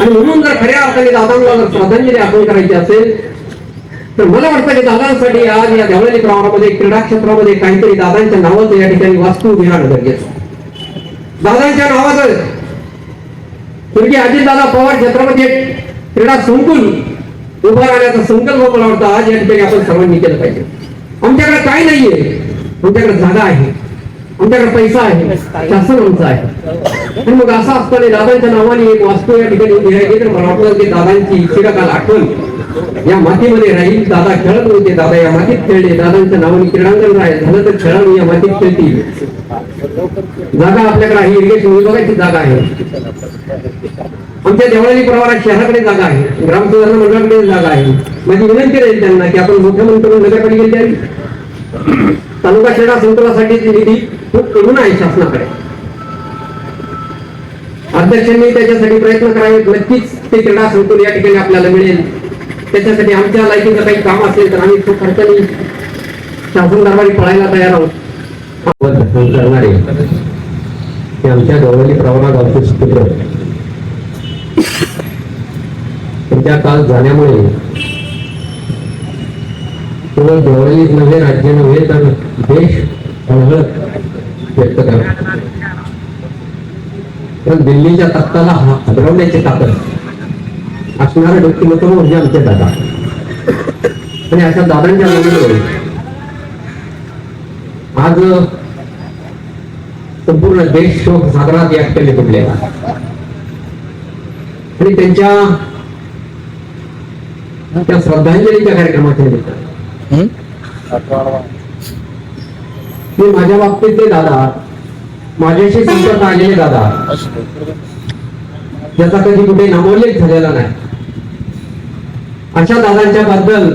आणि म्हणून जर खऱ्या अर्थाने दादांना जर श्रद्धांजली अर्पण करायची असेल तर मला वाटतं की दादांसाठी आज या देवळाली प्रमाणामध्ये क्रीडा क्षेत्रामध्ये काहीतरी दादांच्या नावाचं या ठिकाणी वास्तू उभी राहणं गरजेचं दादांच्या नावाचं. स्वर्गीय अजितदादा पवार क्षेत्रामध्ये क्रीडा संकुल उभा राहण्याचा संकल्प मला वाटतं आज या ठिकाणी आपण सर्वांनी केलं पाहिजे. आमच्याकडे काय नाहीये. आमच्याकडे जागा आहे. आमच्याकडे पैसा आहे. शासन आमचं आहे. आणि मग असं असताना दादांच्या नावाने एक वास्तू या ठिकाणी तर मला वाटतं की दादांची चिरकाल आठवण या मातीमध्ये राहील दादा खेळत नव्हते दादा या मातीत खेळले. दादांच्या नावाने क्रीडांगण राहील. झालं तर खेळाडू या मातीत खेळतील. जागा आपल्याकडे आहे. इरिगेशन विभागाची जागा आहे. आमच्या देवळाली प्रवारात शहराकडे जागा आहे. ग्रामसुधारणा मंडळाकडे जागा आहे. माझी विनंती राहील त्यांना की आपण मुख्यमंत्री गेली द्यावी. तालुका क्रीडा संकुलासाठी निधी खूप कमी आहे शासनाकडे. अध्यक्षांनी त्याच्यासाठी प्रयत्न करावेत. नक्कीच ते क्रीडा संकुल या ठिकाणी आपल्याला मिळेल. त्याच्यासाठी आमच्या लायकीचं काही काम असेल तर आम्ही खूप खर्चाने शासन दरबारी पळायला तयार आहोत. करणारे हे आमच्या गवळी प्रवरा गावचे सुपुत्र. त्यांच्या काल झाल्यामुळे केवळ गवळीच नव्हे राज्य नव्हे तर देश व्यक्त करा तर दिल्लीच्या तख्ताला हा- ताकद असणारं व्यक्तिमत्व म्हणजे आमचे दादा. आणि अशा दादांच्या नवीन आज संपूर्ण देश शोक सागरात या ठिकाणी बुडलेला आणि त्यांच्या त्या श्रद्धांजलीच्या कार्यक्रमाच्या निमित्त मी माझ्या बाबतीतले दादा माझ्याशी संपर्क आलेले दादा. ज्याचा कधी कुठे नमोल्लेख झालेला नाही. अशा दादांच्या बद्दल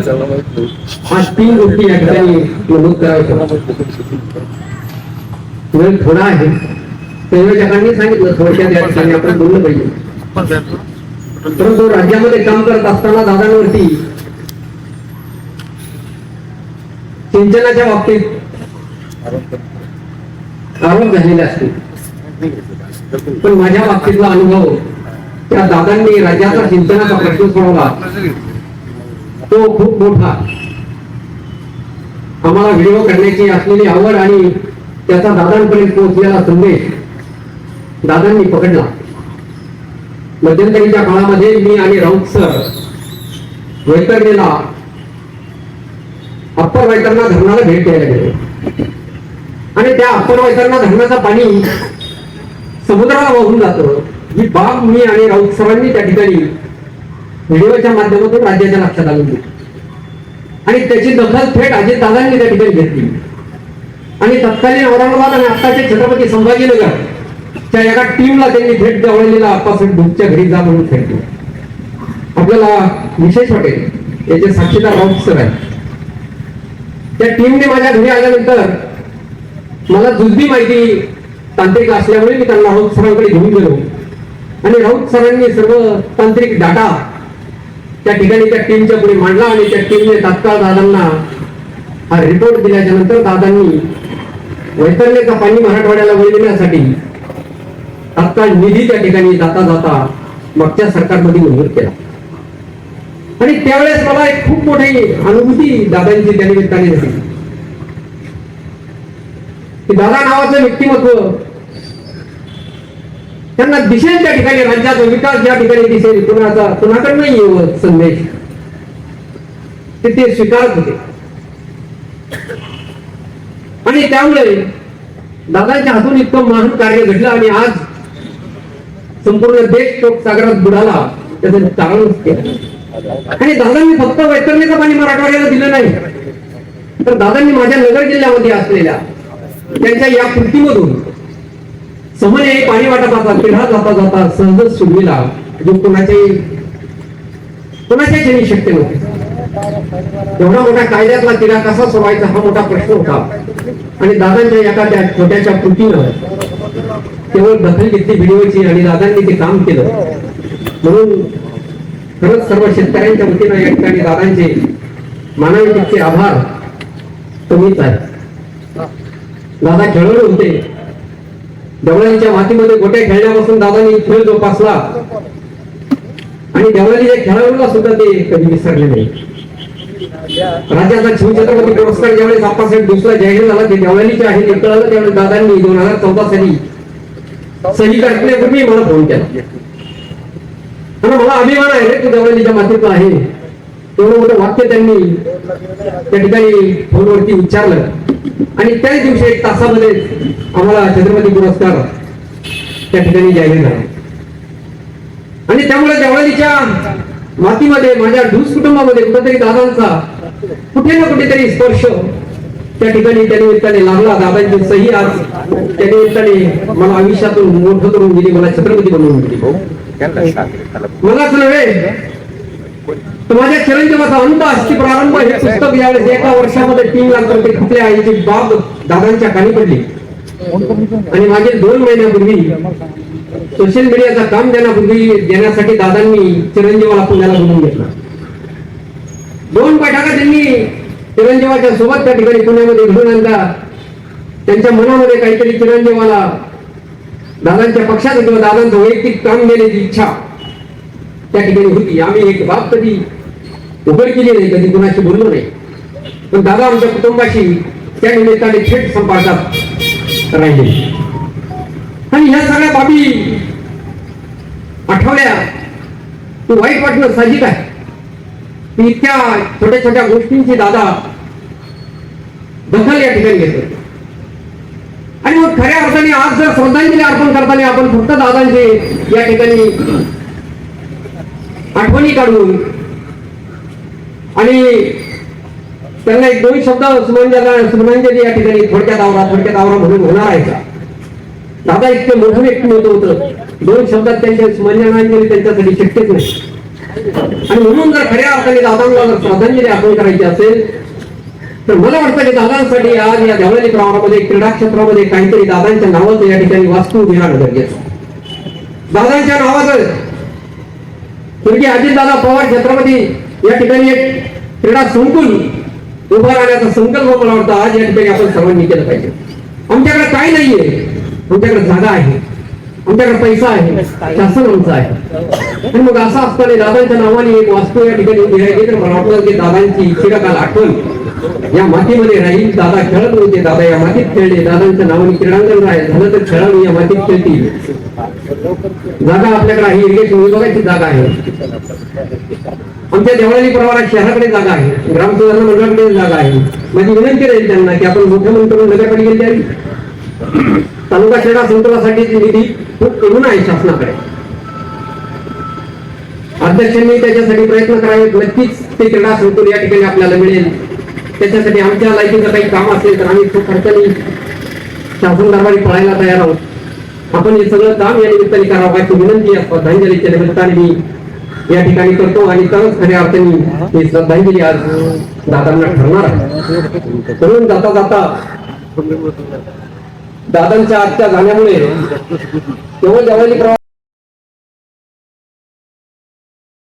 आज तीन गोष्टी या ठिकाणी नमूद करायच्या वेळ थोडा आहे. संयोजकांनी सांगितलं थोडक्यात या ठिकाणी आपण बोललं पाहिजे. परंतु राज्यामध्ये काम करत असताना दादांवरती सिंचनाच्या बाबतीत आरोप झालेले असतील. पण माझ्या बाबतीतला अनुभव त्या दादांनी राज्याचा सिंचनाचा प्रश्न सोडवला. तो खूप मोठा. आम्हाला व्हिडिओ करण्याची असलेली आवड आणि त्याचा दादांपर्यंत पोहोचलेला संदेश दादांनी पकडला. मध्यंतरीच्या काळामध्ये मी आणि राऊत सर वैतरणीला अप्पर वैतरणा धरणाला भेट द्यायला गेले. आणि त्या अप्पर वैतरणा धरणाचं पाणी समुद्राला वाहून जातं. ही बाब मी आणि राऊत सरांनी त्या ठिकाणी व्हिडिओच्या माध्यमातून राज्याच्या लक्षात आणून दिली. आणि त्याची दखल थेट अजित दादांनी त्या ठिकाणी घेतली. आणि तत्कालीन औरंगाबाद आणि आत्ताचे छत्रपती संभाजीनगर त्या एका टीमला त्यांनी थेट जवळलेला आप्पासाहेब भुकच्या घरी जा म्हणून थेट आपल्याला विशेष वाटेल याचे साक्षीदार राऊत सर आहेत. त्या टीमने माझ्या घरी आल्यानंतर मला जुजबी माहिती तांत्रिक असल्यामुळे मी त्यांना राऊत सरांकडे घेऊन गेलो. आणि राऊत सरांनी सर्व तांत्रिक डाटा त्या ठिकाणी त्या टीमच्या पुढे मांडला आणि त्या टीमने तात्काळ दादांना हा रिपोर्ट दिल्याच्या नंतर दादांनी वैतरलेचा पाणी मराठवाड्याला वळविण्यासाठी तात्काळ निधी त्या ठिकाणी जाता जाता मागच्या सरकारमध्ये मंजूर केला. आणि त्यावेळेस मला एक खूप मोठी अनुभूती दादांची त्या निमित्ताने झाली की दादा नावाचं व्यक्तिमत्व त्यांना दिसेल त्या ठिकाणी राज्याचा विकास ज्या ठिकाणी दिसेल कुणाचा कुणाकडनं येव संदेश ते ते स्वीकारत होते. आणि त्यामुळे दादांच्या हातून इतकं महान कार्य घडलं आणि आज संपूर्ण देश शोक सागरात बुडाला त्याचं कारण केलं. आणि दादांनी फक्त वैतरणीचं पाणी मराठवाड्याला दिलं नाही तर दादांनी माझ्या नगर जिल्ह्यामध्ये असलेल्या त्यांच्या या कृतीमधून समन्यायी पाणी वाटपाचा पिढा जाता जाता सहजच सुरवीला जो कोणाच्याही कोणाच्या क्षणी शक्य नव्हते. एवढा मोठा कायद्यातला तिढा कसा सोडवायचा हा मोठा प्रश्न होता. आणि दादांच्या एका त्या छोट्याच्या कृतीनं केवळ दखल घेतली व्हिडिओची आणि दादांनी ते काम केलं म्हणून खरंच सर्व शेतकऱ्यांच्या वतीनं या ठिकाणी दादांचे मानवतेचे आभार. कमीच आहे. दादा खेळवले होते. देवळांच्या मातीमध्ये गोट्या खेळण्यापासून दादांनी खेळ जोपासला. आणि देवळालीच्या खेळाडूला सुद्धा ते कधी विसरले नाही. राज्याचा शिवछत्रपती पुरस्कार ज्यावेळेस आप्पासाहेब दुसरा जाहीर झाला ते देवळालीचे आहे ते कळलं त्यावेळेस दादांनी दोन हजार चौदा साली सही करण्यापूर्वी मला फोन केला. मला अभिमान आहे रे तू देवळालीच्या मातीतला आहे. तेवढं मोठं वाक्य त्यांनी त्या ठिकाणी फोनवरती उच्चारलं. आणि त्याच दिवशी एक तासामध्ये आम्हाला छत्रपती पुरस्कार त्या ठिकाणी जाहीर झाला आणि त्यामुळे देवळालीच्या मातीमध्ये माझ्या ढूस कुटुंबामध्ये कुठेतरी दादांचा कुठे ना कुठेतरी स्पर्श त्या ठिकाणी त्या निमित्ताने लागला. दादांची सही आज त्या निमित्ताने मला आयुष्यातून मोठं करून दिली. मला छत्रपती बनवून दिली. मलाच नव्हे माझ्या चिरंजीवाचा असती प्रारंभ हे पुस्तक यावेळेस एका वर्षामध्ये तीन लाख रुपये खपले आहे याची बाब दादांच्या खाली पडली. आणि मागील दोन महिन्यापूर्वी सोशल मीडियाचं काम देण्यापूर्वी देण्यासाठी दादांनी चिरंजीवाला पुण्याला बोलून घेतला. दोन बैठका त्यांनी चिरंजीवाच्या सोबत त्या ठिकाणी पुण्यामध्ये घेऊन आणला. त्यांच्या मनामध्ये काहीतरी चिरंजीवाला दादांच्या पक्षात किंवा दादांचं वैयक्तिक काम देण्याची इच्छा. त्या ठिकाणी होती. आम्ही एक बाब कधी उघड केली नाही कधी कुणाशी बोललो नाही. पण दादा आमच्या कुटुंबाशी त्या निमित्ताने थेट संपर्कात राहिले. आणि ह्या सगळ्या बाबी आठवल्या. तू वाईट वाटणं साहजिक आहे. की इतक्या छोट्या छोट्या गोष्टींची दादा दखल या ठिकाणी घेतो आणि मग खऱ्या ठिकाणी आज जर श्रद्धांजली अर्पण करताना आपण फक्त दादांचे या ठिकाणी आठवणी काढून आणि त्यांना एक दोन शब्द श्रद्धांजली या ठिकाणी थोडक्यात आवरा थोडक्यात आवरा म्हणून होणार आहे का? दादा इतके मोठं व्यक्तिमत्व होतं. दोन शब्दात त्यांच्या स्मरणांजली त्यांच्यासाठी शक्यच नाही. आणि म्हणून जर खऱ्या अर्थाने दादांना जर श्रद्धांजली अर्पण करायची असेल तर मला वाटतं की दादांसाठी आज या देवळाली प्रमाणामध्ये क्रीडा क्षेत्रामध्ये काहीतरी दादांच्या नावाचं या ठिकाणी वास्तू घेणं गरजेचं दादांच्या नावाचं. स्वर्गीय अजितदादा पवार छत्रपती या ठिकाणी एक क्रीडा संकुल उभा राहण्याचा संकल्प मला वाटतं आज या ठिकाणी आपण सर्वांनी केलं पाहिजे. आमच्याकडे काय नाहीये. आमच्याकडे जागा आहे. आमच्याकडे पैसा आहे. शासन आमचं आहे. आणि मग असं असताना दादांच्या नावाने एक वास्तू या ठिकाणी उभी राहिली तर मला वाटतं की दादांची चिरकाल आठवण या मातीमध्ये राहील दादा खेळत होते दादा. या मातीत खेळले. दादांचं नावाने क्रीडांगण राहील. झालं तर खेळाडू या मातीत खेळतील. जागा आपल्याकडे आहे. इरिगेशन विभागाची जागा आहे. आमच्या देवळाली प्रवारात शहराकडे जागा आहे. ग्रामसुधारणा मंडळाकडे जागा आहे. माझी विनंती राहील त्यांना की आपण मुख्यमंत्री नगरकडे गेले द्यावी. तालुका क्रीडा संकुलासाठी निधी खूप करून आहे शासनाकडे. अध्यक्षांनी त्याच्यासाठी प्रयत्न करावेत. नक्कीच ते क्रीडा संकुल या ठिकाणी आपल्याला मिळेल. त्याच्यासाठी आमच्या लायकीचं काही काम असेल तर आम्ही खूप खर्चाने शासन दरबारी पळायला तयार आहोत. आपण हे सगळं काम या निमित्ताने करावं. अशी विनंती या श्रद्धांजलीच्या निमित्ताने मी या ठिकाणी करतो आणि तरच खऱ्या अर्थाने ही श्रद्धांजली आज दादांना ठरणार आहे. म्हणून जाता जाता दादांच्या आजच्या जाण्यामुळे केवळ जवळची प्रवास